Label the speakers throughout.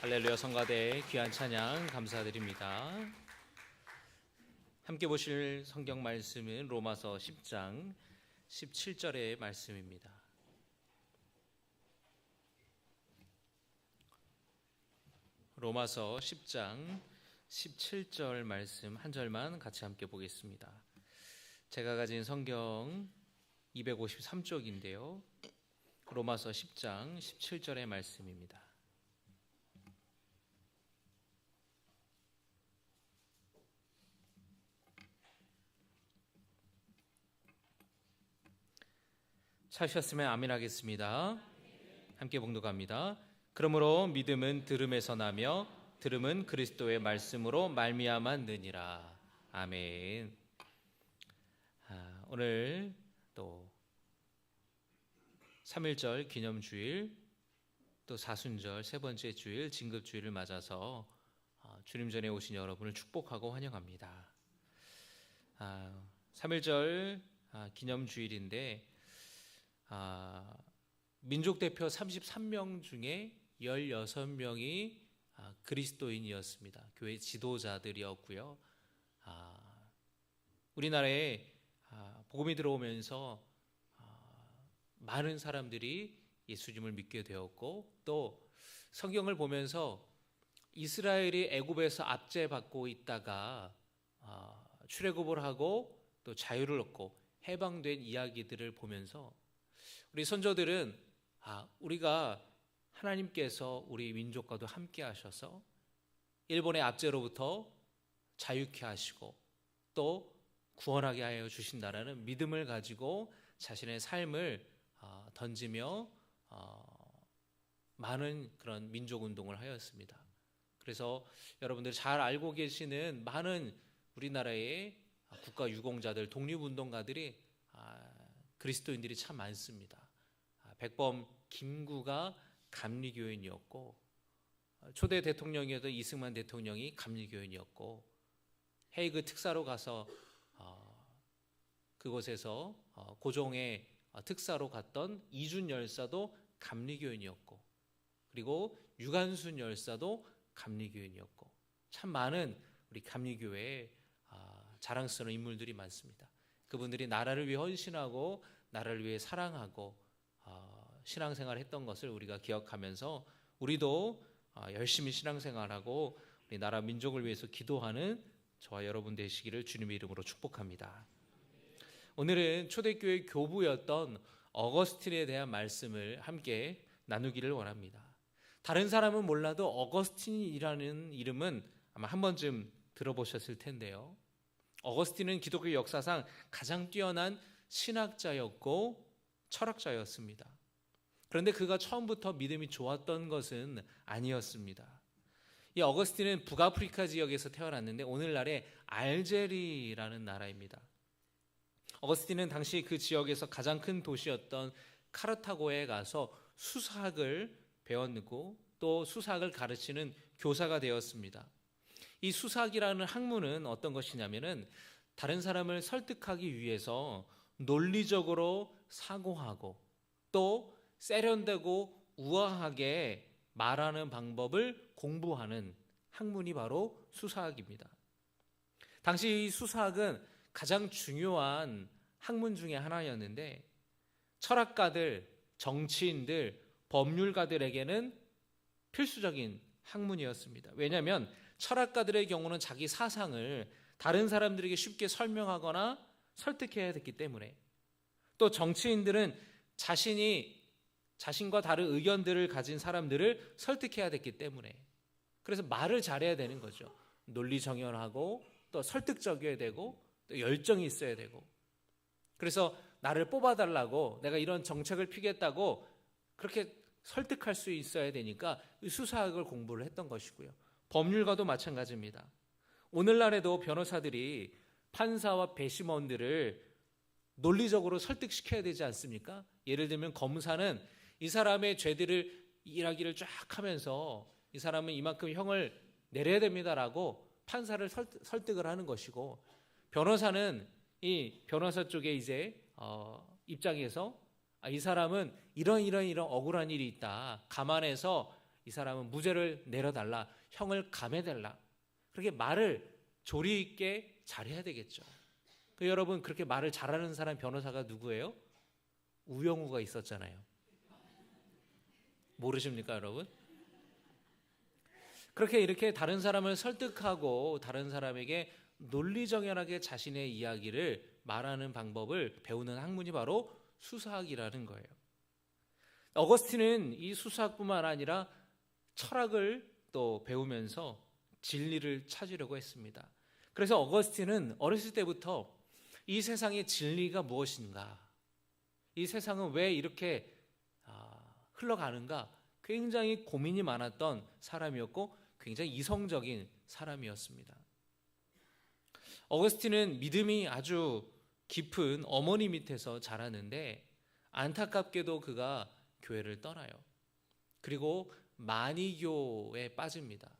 Speaker 1: 할렐루야 성가대 귀한 찬양 감사드립니다. 함께 보실 성경 말씀은 로마서 10장 17절의 말씀입니다. 로마서 10장 17절 말씀 한 절만 같이 함께 보겠습니다. 제가 가진 성경 253쪽인데요. 로마서 10장 17절의 말씀입니다. 찾으셨으면 아멘 하겠습니다. 함께 봉독합니다. 그러므로 믿음은 들음에서 나며 들음은 그리스도의 말씀으로 말미암아 느니라. 아멘. 아, 오늘 또 3일절 기념주일 또 사순절 세 번째 주일 진급주일을 맞아서 아, 주님 전에 오신 여러분을 축복하고 환영합니다. 아, 3일절 아, 기념주일인데 아, 민족 대표 33명 중에 16명이 아, 그리스도인이었습니다. 교회 지도자들이었고요. 아, 우리나라에 아, 복음이 들어오면서 아, 많은 사람들이 예수님을 믿게 되었고 또 성경을 보면서 이스라엘이 애굽에서 압제받고 있다가 아, 출애굽을 하고 또 자유를 얻고 해방된 이야기들을 보면서 우리 선조들은 아, 우리가 하나님께서 우리 민족과도 함께 하셔서 일본의 압제로부터 자유케 하시고 또 구원하게 하여 주신다라는 믿음을 가지고 자신의 삶을 어, 던지며 어, 많은 그런 민족 운동을 하였습니다. 그래서 여러분들 잘 알고 계시는 많은 우리나라의 국가 유공자들, 독립운동가들이 아, 그리스도인들이 참 많습니다. 아, 백범 김구가 감리교인이었고 초대 대통령이었던 이승만 대통령이 감리교인이었고 헤이그 특사로 가서 어, 그곳에서 어, 고종의 어, 특사로 갔던 이준 열사도 감리교인이었고 그리고 유관순 열사도 감리교인이었고 참 많은 우리 감리교회에 아, 자랑스러운 인물들이 많습니다. 그분들이 나라를 위해 헌신하고 나라를 위해 사랑하고 어, 신앙생활을 했던 것을 우리가 기억하면서 우리도 어, 열심히 신앙생활하고 우리 나라 민족을 위해서 기도하는 저와 여러분 되시기를 주님의 이름으로 축복합니다. 오늘은 초대교회 교부였던 어거스틴에 대한 말씀을 함께 나누기를 원합니다. 다른 사람은 몰라도 어거스틴이라는 이름은 아마 한 번쯤 들어보셨을 텐데요. 어거스틴은 기독교 역사상 가장 뛰어난 신학자였고 철학자였습니다. 그런데 그가 처음부터 믿음이 좋았던 것은 아니었습니다. 이 어거스틴은 북아프리카 지역에서 태어났는데 오늘날의 알제리라는 나라입니다. 어거스틴은 당시 그 지역에서 가장 큰 도시였던 카르타고에 가서 수사학을 배웠고 또 수사학을 가르치는 교사가 되었습니다. 이 수사학이라는 학문은 어떤 것이냐면은 다른 사람을 설득하기 위해서 논리적으로 사고하고 또 세련되고 우아하게 말하는 방법을 공부하는 학문이 바로 수사학입니다. 당시 이 수사학은 가장 중요한 학문 중의 하나였는데 철학가들, 정치인들, 법률가들에게는 필수적인 학문이었습니다. 왜냐하면 철학가들의 경우는 자기 사상을 다른 사람들에게 쉽게 설명하거나 설득해야 됐기 때문에 또 정치인들은 자신이 자신과 다른 의견들을 가진 사람들을 설득해야 됐기 때문에 그래서 말을 잘해야 되는 거죠. 논리 정연하고 또 설득적이어야 되고 또 열정이 있어야 되고 그래서 나를 뽑아달라고 내가 이런 정책을 피겠다고 그렇게 설득할 수 있어야 되니까 수사학을 공부를 했던 것이고요. 법률가도 마찬가지입니다. 오늘날에도 변호사들이 판사와 배심원들을 논리적으로 설득시켜야 되지 않습니까? 예를 들면 검사는 이 사람의 죄들을 일하기를 쫙 하면서 이 사람은 이만큼 형을 내려야 됩니다라고 판사를 설득을 하는 것이고 변호사는 이 변호사 쪽에 이제 어, 입장에서 아, 이 사람은 이런 이런 이런 억울한 일이 있다 감안해서 이 사람은 무죄를 내려달라. 형을 감해달라. 그렇게 말을 조리 있게 잘해야 되겠죠. 그 여러분 그렇게 말을 잘하는 사람 변호사가 누구예요? 우영우가 있었잖아요. 모르십니까, 여러분? 그렇게 이렇게 다른 사람을 설득하고 다른 사람에게 논리정연하게 자신의 이야기를 말하는 방법을 배우는 학문이 바로 수사학이라는 거예요. 어거스틴은 이 수사학뿐만 아니라 철학을 또 배우면서 진리를 찾으려고 했습니다. 그래서 어거스틴은 어렸을 때부터 이 세상의 진리가 무엇인가, 이 세상은 왜 이렇게 아, 흘러가는가 굉장히 고민이 많았던 사람이었고 굉장히 이성적인 사람이었습니다. 어거스틴은 믿음이 아주 깊은 어머니 밑에서 자라는데 안타깝게도 그가 교회를 떠나요. 그리고 마니교에 빠집니다.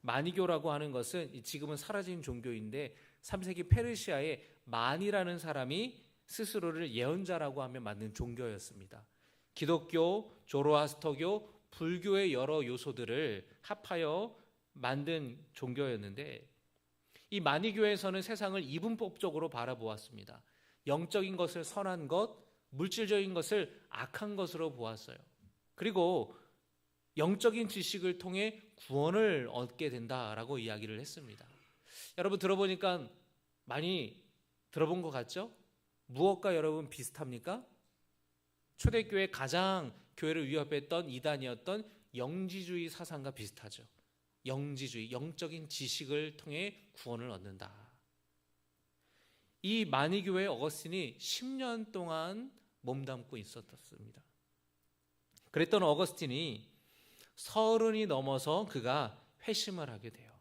Speaker 1: 마니교라고 하는 것은 지금은 사라진 종교인데 3세기 페르시아에 만이라는 사람이 스스로를 예언자라고 하며 만든 종교였습니다. 기독교, 조로아스터교, 불교의 여러 요소들을 합하여 만든 종교였는데 이 마니교에서는 세상을 이분법적으로 바라보았습니다. 영적인 것을 선한 것, 물질적인 것을 악한 것으로 보았어요. 그리고 영적인 지식을 통해 구원을 얻게 된다라고 이야기를 했습니다. 여러분 들어보니까 많이 들어본 것 같죠? 무엇과 여러분 비슷합니까? 초대교회 가장 교회를 위협했던 이단이었던 영지주의 사상과 비슷하죠. 영지주의, 영적인 지식을 통해 구원을 얻는다. 이 마니교회 어거스틴이 10년 동안 몸담고 있었습니다. 그랬던 어거스틴이 서른이 넘어서 그가 회심을 하게 돼요.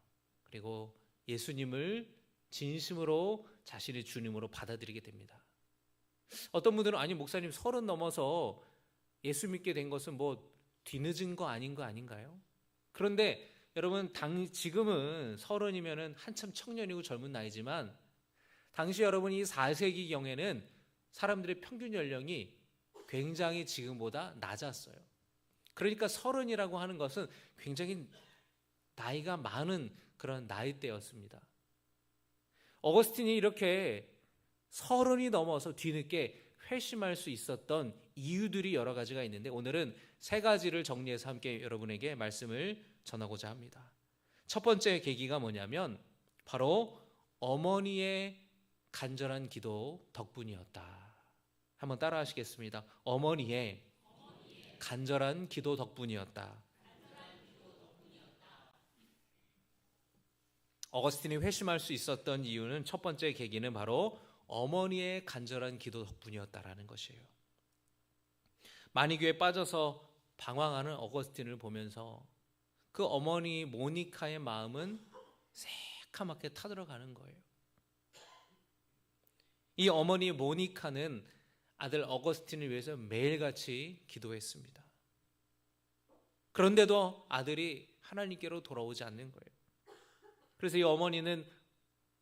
Speaker 1: 그리고 예수님을 진심으로 자신의 주님으로 받아들이게 됩니다. 어떤 분들은 아니 목사님 서른 넘어서 예수 믿게 된 것은 뭐 뒤늦은 거 아닌 거 아닌가요? 그런데 여러분 당 지금은 서른이면은 한참 청년이고 젊은 나이지만 당시 여러분이 4세기 경에는 사람들의 평균 연령이 굉장히 지금보다 낮았어요. 그러니까 서른이라고 하는 것은 굉장히 나이가 많은 그런 나이대였습니다. 어거스틴이 이렇게 서른이 넘어서 뒤늦게 회심할 수 있었던 이유들이 여러 가지가 있는데 오늘은 세 가지를 정리해서 함께 여러분에게 말씀을 전하고자 합니다. 첫 번째 계기가 뭐냐면 바로 어머니의 간절한 기도 덕분이었다. 한번 따라 하시겠습니다. 어머니의 간절한 기도 덕분이었다. 어거스틴이 회심할 수 있었던 이유는 첫 번째 계기는 바로 어머니의 간절한 기도 덕분이었다라는 것이에요. 마니교에 빠져서 방황하는 어거스틴을 보면서 그 어머니 모니카의 마음은 새카맣게 타들어가는 거예요. 이 어머니 모니카는 아들 어거스틴을 위해서 매일같이 기도했습니다. 그런데도 아들이 하나님께로 돌아오지 않는 거예요. 그래서 이 어머니는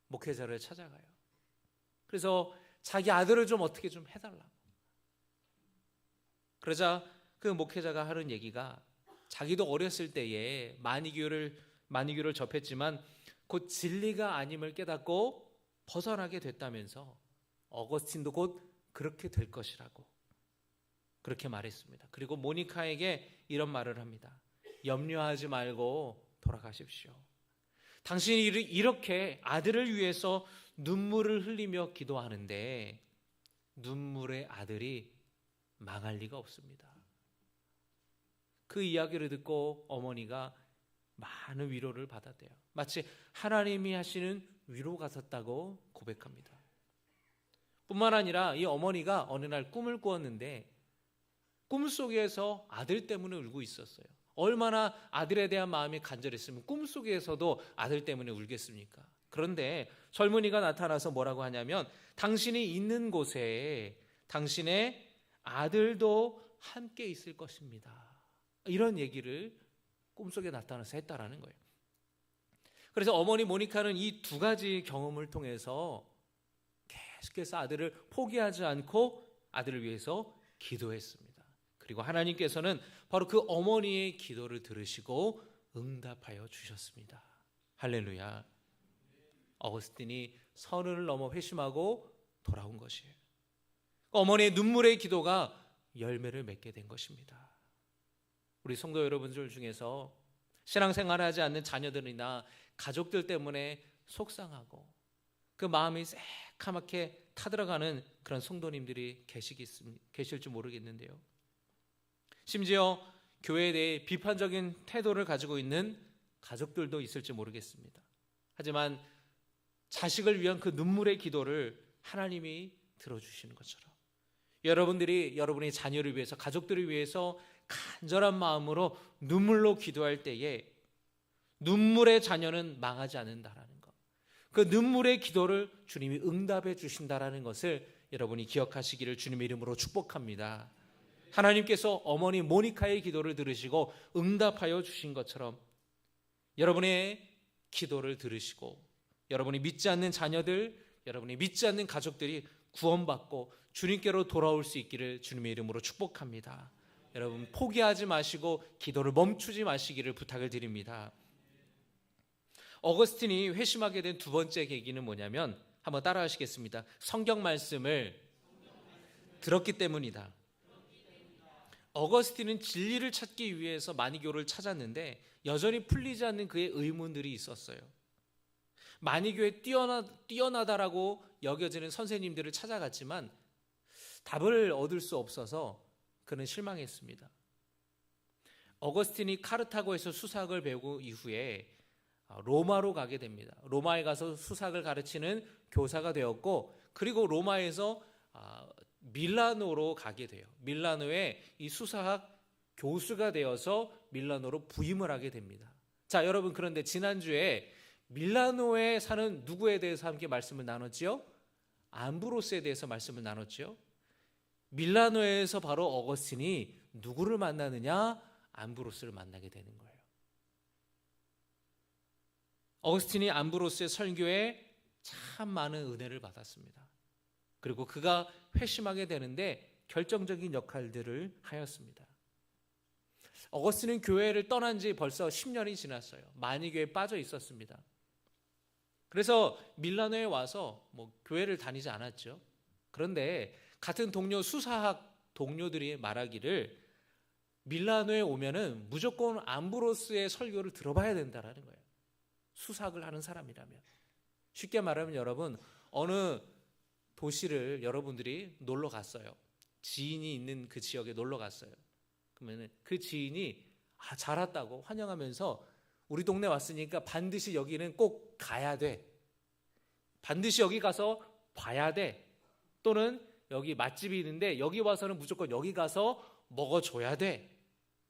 Speaker 1: 목회자를 찾아가요. 그래서 자기 아들을 좀 어떻게 좀 해달라고. 그러자 그 목회자가 하는 얘기가 자기도 어렸을 때에 마니교를 마니교를 접했지만 곧 진리가 아님을 깨닫고 벗어나게 됐다면서 어거스틴도 곧 그렇게 될 것이라고 그렇게 말했습니다. 그리고 모니카에게 이런 말을 합니다. 염려하지 말고 돌아가십시오. 당신이 이렇게 아들을 위해서 눈물을 흘리며 기도하는데 눈물의 아들이 망할 리가 없습니다. 그 이야기를 듣고 어머니가 많은 위로를 받았대요. 마치 하나님이 하시는 위로 같았다고 고백합니다. 뿐만 아니라 이 어머니가 어느 날 꿈을 꾸었는데 꿈속에서 아들 때문에 울고 있었어요. 얼마나 아들에 대한 마음이 간절했으면 꿈속에서도 아들 때문에 울겠습니까? 그런데 젊은이가 나타나서 뭐라고 하냐면 당신이 있는 곳에 당신의 아들도 함께 있을 것입니다. 이런 얘기를 꿈속에 나타나서 했다라는 거예요. 그래서 어머니 모니카는 이 두 가지 경험을 통해서 계속해서 아들을 포기하지 않고 아들을 위해서 기도했습니다. 그리고 하나님께서는 바로 그 어머니의 기도를 들으시고 응답하여 주셨습니다. 할렐루야. 어거스틴이 선을 넘어 회심하고 돌아온 것이에요. 어머니의 눈물의 기도가 열매를 맺게 된 것입니다. 우리 성도 여러분들 중에서 신앙생활을 하지 않는 자녀들이나 가족들 때문에 속상하고 그 마음이 새카맣게 타들어가는 그런 성도님들이 계시겠, 계실지 모르겠는데요. 심지어 교회에 대해 비판적인 태도를 가지고 있는 가족들도 있을지 모르겠습니다. 하지만 자식을 위한 그 눈물의 기도를 하나님이 들어주시는 것처럼 여러분들이 여러분의 자녀를 위해서 가족들을 위해서 간절한 마음으로 눈물로 기도할 때에 눈물의 자녀는 망하지 않는다라는 것. 그 눈물의 기도를 주님이 응답해 주신다라는 것을 여러분이 기억하시기를 주님의 이름으로 축복합니다. 하나님께서 어머니 모니카의 기도를 들으시고 응답하여 주신 것처럼 여러분의 기도를 들으시고 여러분이 믿지 않는 자녀들, 여러분이 믿지 않는 가족들이 구원받고 주님께로 돌아올 수 있기를 주님의 이름으로 축복합니다. 여러분 포기하지 마시고 기도를 멈추지 마시기를 부탁을 드립니다. 어거스틴이 회심하게 된 두 번째 계기는 뭐냐면 한번 따라하시겠습니다. 성경 말씀을 들었기 때문이다. 어거스틴은 진리를 찾기 위해서 마니교를 찾았는데 여전히 풀리지 않는 그의 의문들이 있었어요. 마니교에 뛰어나, 뛰어나다라고 여겨지는 선생님들을 찾아갔지만 답을 얻을 수 없어서 그는 실망했습니다. 어거스틴이 카르타고에서 수학을 배우고 이후에 로마로 가게 됩니다. 로마에 가서 수학을 가르치는 교사가 되었고 그리고 로마에서 아, 밀라노로 가게 돼요. 밀라노에 이 수사학 교수가 되어서 밀라노로 부임을 하게 됩니다. 자, 여러분 그런데 지난주에 밀라노에 사는 누구에 대해서 함께 말씀을 나눴지요? 암브로스에 대해서 말씀을 나눴지요. 밀라노에서 바로 어거스틴이 누구를 만나느냐? 암브로스를 만나게 되는 거예요. 어거스틴이 암브로스의 설교에 참 많은 은혜를 받았습니다. 그리고 그가 회심하게 되는데 결정적인 역할들을 하였습니다. 어거스틴은 교회를 떠난 지 벌써 10년이 지났어요. 많이 교회에 빠져 있었습니다. 그래서 밀라노에 와서 뭐 교회를 다니지 않았죠. 그런데 같은 동료 수사학 동료들이 말하기를 밀라노에 오면은 무조건 암브로스의 설교를 들어봐야 된다라는 거예요. 수사학을 하는 사람이라면 쉽게 말하면 여러분 어느 도시를 여러분들이 놀러 갔어요. 지인이 있는 그 지역에 놀러 갔어요. 그러면 그 지인이 아, 잘 왔다고 환영하면서 우리 동네 왔으니까 반드시 여기는 꼭 가야 돼. 반드시 여기 가서 봐야 돼. 또는 여기 맛집이 있는데 여기 와서는 무조건 여기 가서 먹어줘야 돼.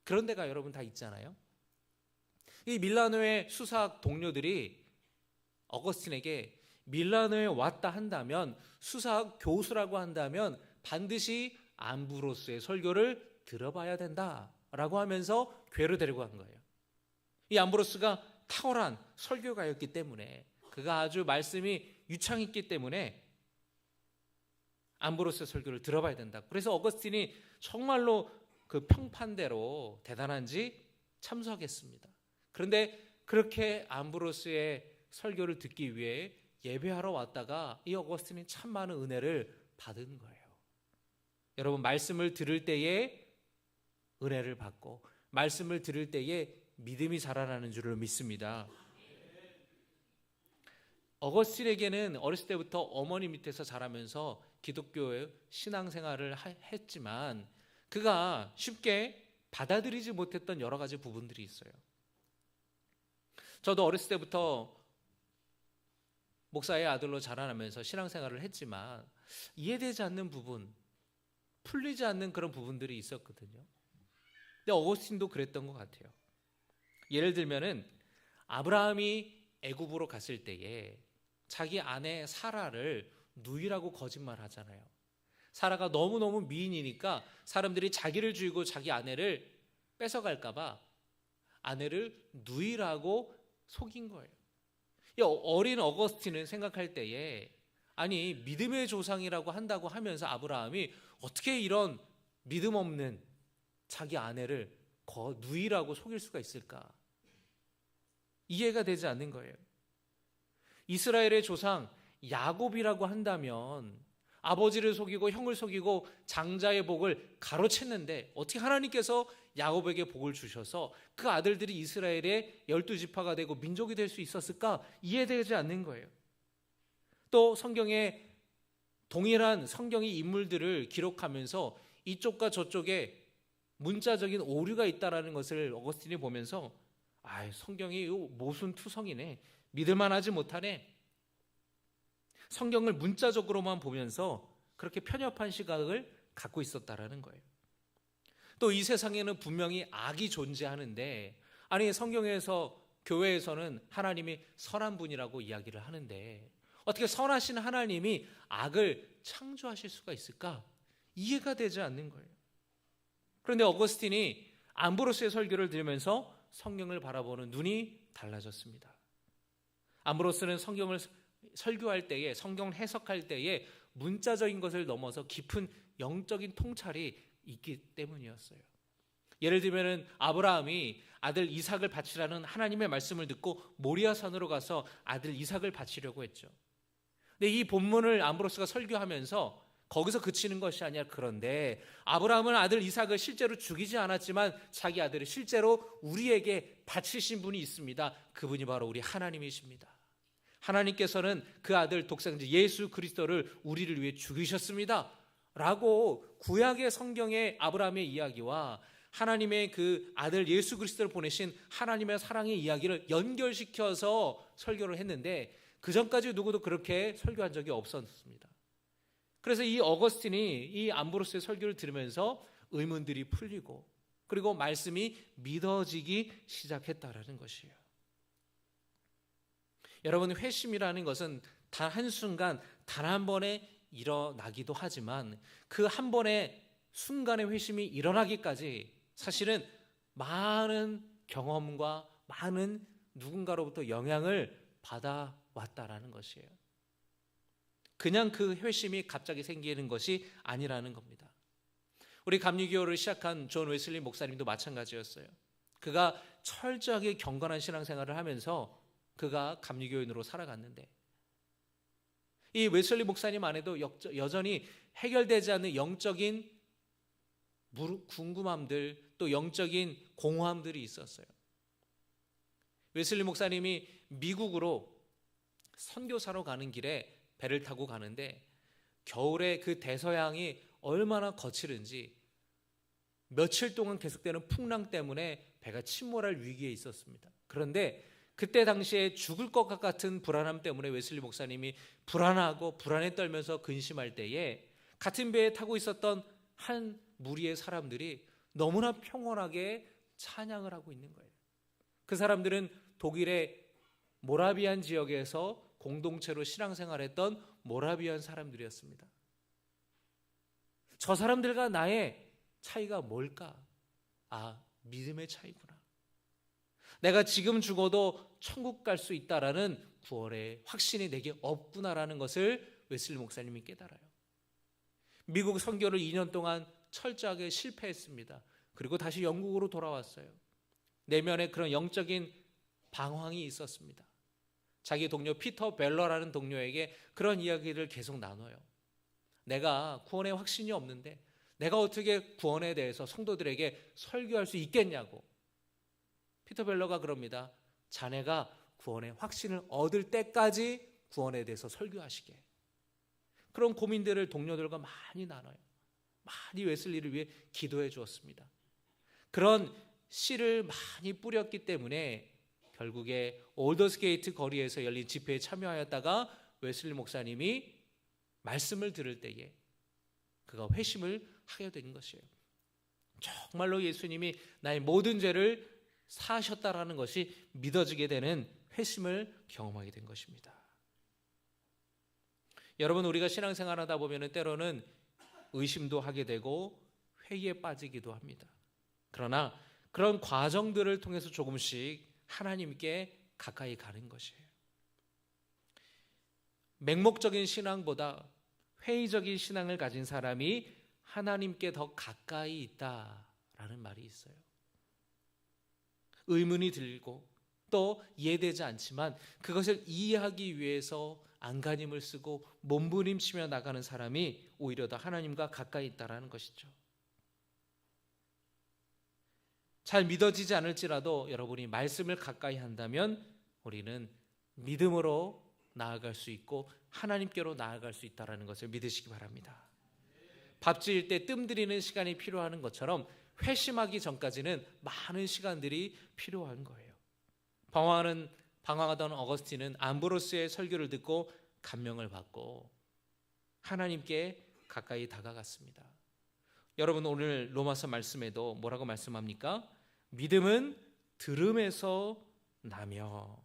Speaker 1: 그런 데가 여러분 다 있잖아요. 이 밀라노의 수사학 동료들이 어거스틴에게 밀라노에 왔다 한다면 수사학 교수라고 한다면 반드시 암브로스의 설교를 들어봐야 된다라고 하면서 괴로 데리고 간 거예요. 이 암브로스가 탁월한 설교가였기 때문에 그가 아주 말씀이 유창했기 때문에 암브로스의 설교를 들어봐야 된다. 그래서 어거스틴이 정말로 그 평판대로 대단한지 참석했습니다. 그런데 그렇게 암브로스의 설교를 듣기 위해 예배하러 왔다가 이 어거스틴이 참 많은 은혜를 받은 거예요. 여러분 말씀을 들을 때에 은혜를 받고 말씀을 들을 때에 믿음이 자라나는 줄을 믿습니다. 어거스틴에게는 어렸을 때부터 어머니 밑에서 자라면서 기독교의 신앙생활을 했지만 그가 쉽게 받아들이지 못했던 여러 가지 부분들이 있어요. 저도 어렸을 때부터 목사의 아들로 자라나면서 신앙생활을 했지만 이해되지 않는 부분, 풀리지 않는 그런 부분들이 있었거든요. 근데 어거스틴도 그랬던 것 같아요. 예를 들면은 아브라함이 애굽으로 갔을 때에 자기 아내 사라를 누이라고 거짓말 하잖아요. 사라가 너무너무 미인이니까 사람들이 자기를 죽이고 자기 아내를 뺏어갈까 봐 아내를 누이라고 속인 거예요. 이 어린 어거스틴은 생각할 때에 아니 믿음의 조상이라고 한다고 하면서 아브라함이 어떻게 이런 믿음 없는 자기 아내를 거 누이라고 속일 수가 있을까? 이해가 되지 않는 거예요. 이스라엘의 조상 야곱이라고 한다면 아버지를 속이고 형을 속이고 장자의 복을 가로챘는데 어떻게 하나님께서 야곱에게 복을 주셔서 그 아들들이 이스라엘의 열두 지파가 되고 민족이 될 수 있었을까 이해되지 않는 거예요. 또 성경에 동일한 성경의 인물들을 기록하면서 이쪽과 저쪽에 문자적인 오류가 있다라는 것을 어거스틴이 보면서 아, 성경이 모순 투성이네. 믿을만하지 못하네. 성경을 문자적으로만 보면서 그렇게 편협한 시각을 갖고 있었다라는 거예요. 또 이 세상에는 분명히 악이 존재하는데 아니 성경에서 교회에서는 하나님이 선한 분이라고 이야기를 하는데 어떻게 선하신 하나님이 악을 창조하실 수가 있을까? 이해가 되지 않는 거예요. 그런데 어거스틴이 암브로스의 설교를 들으면서 성경을 바라보는 눈이 달라졌습니다. 암브로스는 성경을 설교할 때에 성경을 해석할 때에 문자적인 것을 넘어서 깊은 영적인 통찰이 있기 때문이었어요. 예를 들면은 아브라함이 아들 이삭을 바치라는 하나님의 말씀을 듣고 모리아 산으로 가서 아들 이삭을 바치려고 했죠. 근데 이 본문을 암브로스가 설교하면서 거기서 그치는 것이 아니라 그런데 아브라함은 아들 이삭을 실제로 죽이지 않았지만 자기 아들을 실제로 우리에게 바치신 분이 있습니다. 그분이 바로 우리 하나님이십니다. 하나님께서는 그 아들 독생자 예수 그리스도를 우리를 위해 죽이셨습니다. 라고 구약의 성경의 아브라함의 이야기와 하나님의 그 아들 예수 그리스도를 보내신 하나님의 사랑의 이야기를 연결시켜서 설교를 했는데 그 전까지 누구도 그렇게 설교한 적이 없었습니다. 그래서 이 어거스틴이 이 암브로스의 설교를 들으면서 의문들이 풀리고 그리고 말씀이 믿어지기 시작했다라는 것이에요. 여러분 회심이라는 것은 단 한순간 단 한 번에 일어나기도 하지만 그 한 번의 순간의 회심이 일어나기까지 사실은 많은 경험과 많은 누군가로부터 영향을 받아왔다라는 것이에요. 그냥 그 회심이 갑자기 생기는 것이 아니라는 겁니다. 우리 감리교를 시작한 존 웨슬리 목사님도 마찬가지였어요. 그가 철저하게 경건한 신앙생활을 하면서 그가 감리교인으로 살아갔는데 이 웨슬리 목사님 안에도 여전히 해결되지 않는 영적인 궁금함들 또 영적인 공허함들이 있었어요. 웨슬리 목사님이 미국으로 선교사로 가는 길에 배를 타고 가는데 겨울에 그 대서양이 얼마나 거칠은지 며칠 동안 계속되는 풍랑 때문에 배가 침몰할 위기에 있었습니다. 그런데 그때 당시에 죽을 것 같은 불안함 때문에 웨슬리 목사님이 불안하고 불안에 떨면서 근심할 때에 같은 배에 타고 있었던 한 무리의 사람들이 너무나 평온하게 찬양을 하고 있는 거예요. 그 사람들은 독일의 모라비안 지역에서 공동체로 신앙생활했던 모라비안 사람들이었습니다. 저 사람들과 나의 차이가 뭘까? 아, 믿음의 차이구나. 내가 지금 죽어도 천국 갈 수 있다라는 구원의 확신이 내게 없구나라는 것을 웨슬리 목사님이 깨달아요. 미국 선교를 2년 동안 철저하게 실패했습니다. 그리고 다시 영국으로 돌아왔어요. 내면에 그런 영적인 방황이 있었습니다. 자기 동료 피터 벨러라는 동료에게 그런 이야기를 계속 나눠요. 내가 구원의 확신이 없는데 내가 어떻게 구원에 대해서 성도들에게 설교할 수 있겠냐고. 피터 벨러가 그럽니다. 자네가 구원의 확신을 얻을 때까지 구원에 대해서 설교하시게. 그런 고민들을 동료들과 많이 나눠요. 많이 웨슬리를 위해 기도해 주었습니다. 그런 씨를 많이 뿌렸기 때문에 결국에 올더스게이트 거리에서 열린 집회에 참여하였다가 웨슬리 목사님이 말씀을 들을 때에 그가 회심을 하게 된 것이에요. 정말로 예수님이 나의 모든 죄를 사셨다라는 것이 믿어지게 되는 회심을 경험하게 된 것입니다. 여러분 우리가 신앙생활하다 보면은 때로는 의심도 하게 되고 회의에 빠지기도 합니다. 그러나 그런 과정들을 통해서 조금씩 하나님께 가까이 가는 것이에요. 맹목적인 신앙보다 회의적인 신앙을 가진 사람이 하나님께 더 가까이 있다라는 말이 있어요. 의문이 들고 또 이해되지 않지만 그것을 이해하기 위해서 안간힘을 쓰고 몸부림치며 나가는 사람이 오히려 더 하나님과 가까이 있다라는 것이죠. 잘 믿어지지 않을지라도 여러분이 말씀을 가까이 한다면 우리는 믿음으로 나아갈 수 있고 하나님께로 나아갈 수 있다라는 것을 믿으시기 바랍니다. 밥 지을 때 뜸들이는 시간이 필요한 것처럼 회심하기 전까지는 많은 시간들이 필요한 거예요. 방황하는 방황하던 어거스틴은 암브로스의 설교를 듣고 감명을 받고 하나님께 가까이 다가갔습니다. 여러분 오늘 로마서 말씀에도 뭐라고 말씀합니까? 믿음은 들음에서 나며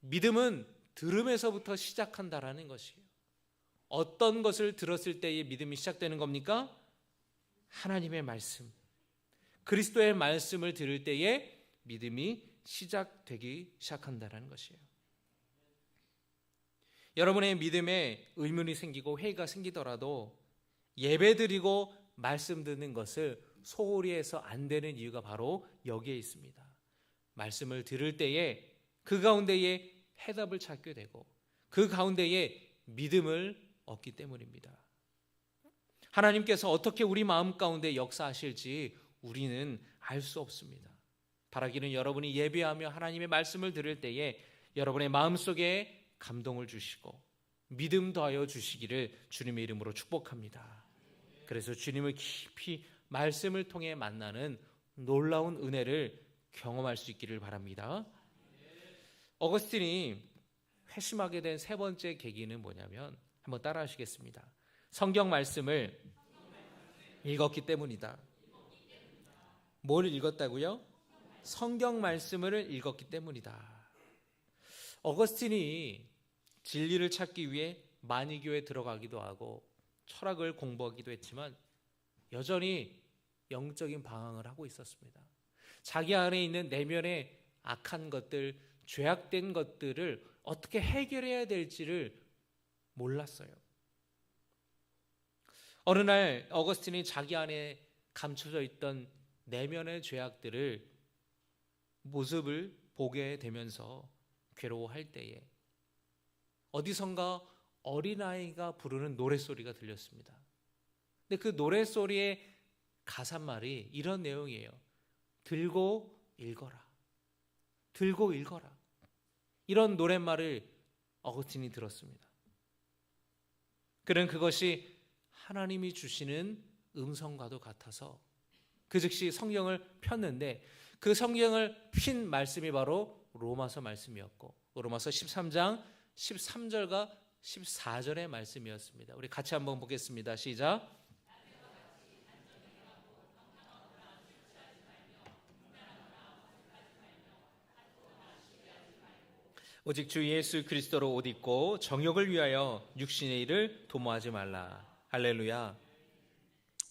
Speaker 1: 믿음은 들음에서부터 시작한다라는 것이에요. 어떤 것을 들었을 때의 믿음이 시작되는 겁니까? 하나님의 말씀. 그리스도의 말씀을 들을 때에 믿음이 시작되기 시작한다는 것이에요. 여러분의 믿음에 의문이 생기고 회의가 생기더라도 예배드리고 말씀 듣는 것을 소홀히 해서 안 되는 이유가 바로 여기에 있습니다. 말씀을 들을 때에 그 가운데에 해답을 찾게 되고 그 가운데에 믿음을 얻기 때문입니다. 하나님께서 어떻게 우리 마음 가운데 역사하실지 우리는 알 수 없습니다. 바라기는 여러분이 예배하며 하나님의 말씀을 들을 때에 여러분의 마음속에 감동을 주시고 믿음 더하여 주시기를 주님의 이름으로 축복합니다. 그래서 주님을 깊이 말씀을 통해 만나는 놀라운 은혜를 경험할 수 있기를 바랍니다. 어거스틴이 회심하게 된 세 번째 계기는 뭐냐면 한번 따라 하시겠습니다. 성경 말씀을 읽었기 때문이다. 뭘 읽었다고요? 성경 말씀을 읽었기 때문이다. 어거스틴이 진리를 찾기 위해 만이교에 들어가기도 하고 철학을 공부하기도 했지만 여전히 영적인 방황을 하고 있었습니다. 자기 안에 있는 내면의 악한 것들, 죄악된 것들을 어떻게 해결해야 될지를 몰랐어요. 어느 날 어거스틴이 자기 안에 감춰져 있던 내면의 죄악들을 모습을 보게 되면서 괴로워할 때에 어디선가 어린아이가 부르는 노랫소리가 들렸습니다. 근데 그 노랫소리의 가사말이 이런 내용이에요. 들고 읽어라. 들고 읽어라. 이런 노랫말을 어거스틴이 들었습니다. 그는 그것이 하나님이 주시는 음성과도 같아서 그 즉시 성경을 폈는데 그 성경을 핀 말씀이 바로 로마서 말씀이었고 로마서 13장 13절과 14절의 말씀이었습니다. 우리 같이 한번 보겠습니다. 시작. 오직 주 예수 그리스도로 옷 입고 정욕을 위하여 육신의 일을 도모하지 말라. 할렐루야.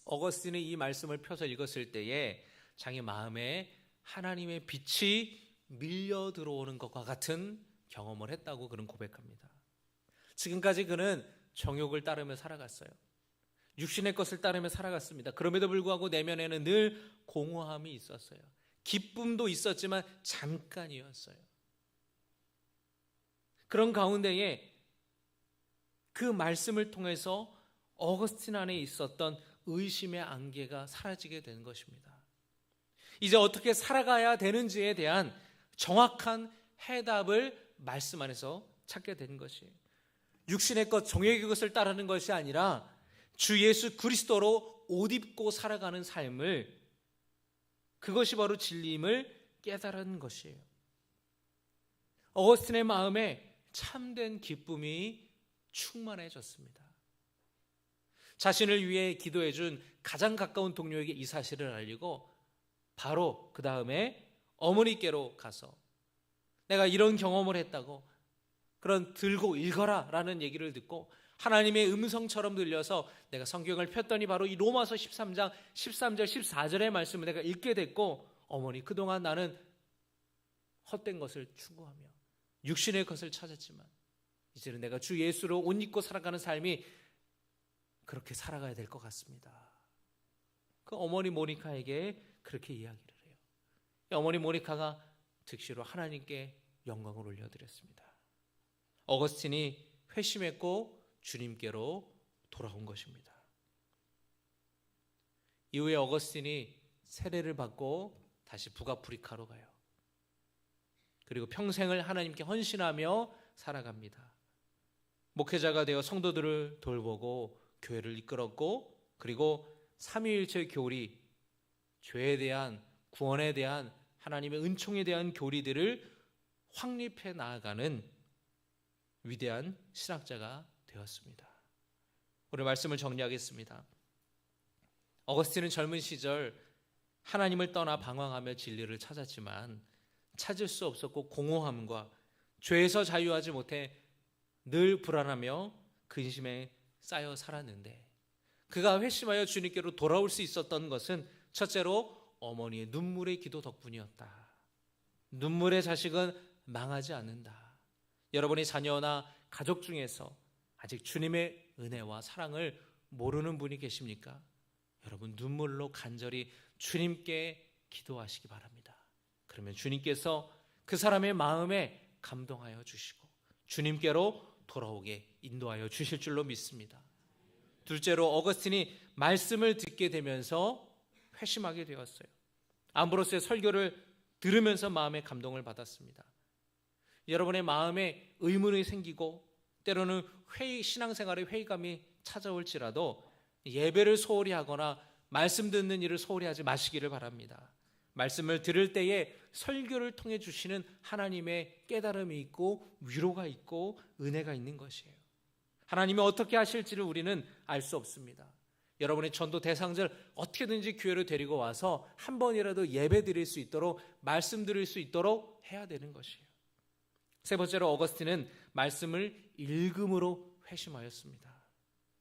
Speaker 1: 어거스틴이 이 말씀을 펴서 읽었을 때에 자기 마음에 하나님의 빛이 밀려 들어오는 것과 같은 경험을 했다고 그는 고백합니다. 지금까지 그는 정욕을 따르며 살아갔어요. 육신의 것을 따르며 살아갔습니다. 그럼에도 불구하고 내면에는 늘 공허함이 있었어요. 기쁨도 있었지만 잠깐이었어요. 그런 가운데에 그 말씀을 통해서 어거스틴 안에 있었던 의심의 안개가 사라지게 된 것입니다. 이제 어떻게 살아가야 되는지에 대한 정확한 해답을 말씀 안에서 찾게 된 것이에요. 육신의 것, 정욕의 것을 따르는 것이 아니라 주 예수 그리스도로 옷 입고 살아가는 삶을 그것이 바로 진리임을 깨달은 것이에요. 어거스틴의 마음에 참된 기쁨이 충만해졌습니다. 자신을 위해 기도해 준 가장 가까운 동료에게 이 사실을 알리고 바로 그 다음에 어머니께로 가서 내가 이런 경험을 했다고 그런 들고 읽어라 라는 얘기를 듣고 하나님의 음성처럼 들려서 내가 성경을 폈더니 바로 이 로마서 13장 13절 14절의 말씀을 내가 읽게 됐고 어머니 그동안 나는 헛된 것을 추구하며 육신의 것을 찾았지만 이제는 내가 주 예수로 옷 입고 살아가는 삶이 그렇게 살아가야 될 것 같습니다. 그 어머니 모니카에게 그렇게 이야기를 해요. 어머니 모니카가 즉시로 하나님께 영광을 올려드렸습니다. 어거스틴이 회심했고 주님께로 돌아온 것입니다. 이후에 어거스틴이 세례를 받고 다시 북아프리카로 가요. 그리고 평생을 하나님께 헌신하며 살아갑니다. 목회자가 되어 성도들을 돌보고 교회를 이끌었고 그리고 삼위일체 교리 죄에 대한 구원에 대한 하나님의 은총에 대한 교리들을 확립해 나아가는 위대한 신학자가 되었습니다. 오늘 말씀을 정리하겠습니다. 어거스틴은 젊은 시절 하나님을 떠나 방황하며 진리를 찾았지만 찾을 수 없었고 공허함과 죄에서 자유하지 못해 늘 불안하며 근심에 쌓여 살았는데 그가 회심하여 주님께로 돌아올 수 있었던 것은 첫째로 어머니의 눈물의 기도 덕분이었다. 눈물의 자식은 망하지 않는다. 여러분의 자녀나 가족 중에서 아직 주님의 은혜와 사랑을 모르는 분이 계십니까? 여러분 눈물로 간절히 주님께 기도하시기 바랍니다. 그러면 주님께서 그 사람의 마음에 감동하여 주시고 주님께로 돌아오게 인도하여 주실 줄로 믿습니다. 둘째로 어거스틴이 말씀을 듣게 되면서 회심하게 되었어요. 암브로스의 설교를 들으면서 마음의 감동을 받았습니다. 여러분의 마음에 의문이 생기고 때로는 회의 신앙생활의 회의감이 찾아올지라도 예배를 소홀히 하거나 말씀 듣는 일을 소홀히 하지 마시기를 바랍니다. 말씀을 들을 때에 설교를 통해 주시는 하나님의 깨달음이 있고 위로가 있고 은혜가 있는 것이에요. 하나님이 어떻게 하실지를 우리는 알 수 없습니다. 여러분의 전도 대상자를 어떻게든지 교회로 데리고 와서 한 번이라도 예배 드릴 수 있도록 말씀 드릴 수 있도록 해야 되는 것이에요. 세 번째로 어거스틴은 말씀을 읽음으로 회심하였습니다.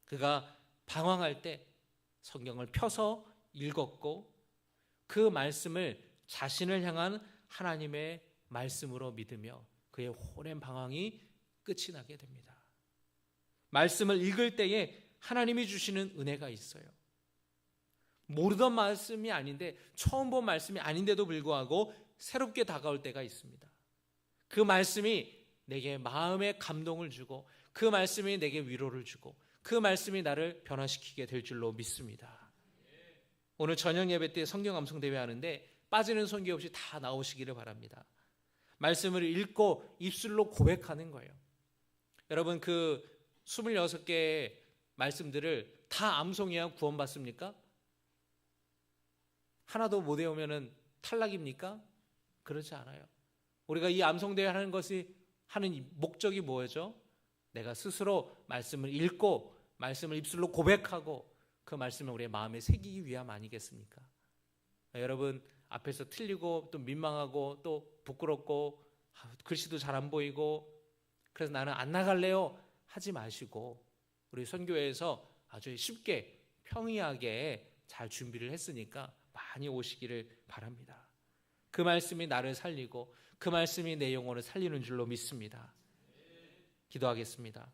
Speaker 1: 그가 방황할 때 성경을 펴서 읽었고 그 말씀을 자신을 향한 하나님의 말씀으로 믿으며 그의 오랜 방황이 끝이 나게 됩니다. 말씀을 읽을 때에 하나님이 주시는 은혜가 있어요. 모르던 말씀이 아닌데 처음 본 말씀이 아닌데도 불구하고 새롭게 다가올 때가 있습니다. 그 말씀이 내게 마음의 감동을 주고 그 말씀이 내게 위로를 주고 그 말씀이 나를 변화시키게 될 줄로 믿습니다. 오늘 저녁 예배 때 성경 암송 대회 하는데 빠지는 손기 없이 다 나오시기를 바랍니다. 말씀을 읽고 입술로 고백하는 거예요. 여러분 그 26개의 말씀들을 다 암송해야 구원받습니까? 하나도 못 외우면은 탈락입니까? 그렇지 않아요. 우리가 이 암송대회 하는 것이 하는 목적이 뭐죠? 내가 스스로 말씀을 읽고 말씀을 입술로 고백하고 그 말씀을 우리의 마음에 새기기 위함 아니겠습니까? 여러분 앞에서 틀리고 또 민망하고 또 부끄럽고 아, 글씨도 잘 안 보이고 그래서 나는 안 나갈래요 하지 마시고 우리 선교회에서 아주 쉽게 평이하게 잘 준비를 했으니까 많이 오시기를 바랍니다. 그 말씀이 나를 살리고 그 말씀이 내 영혼을 살리는 줄로 믿습니다. 기도하겠습니다.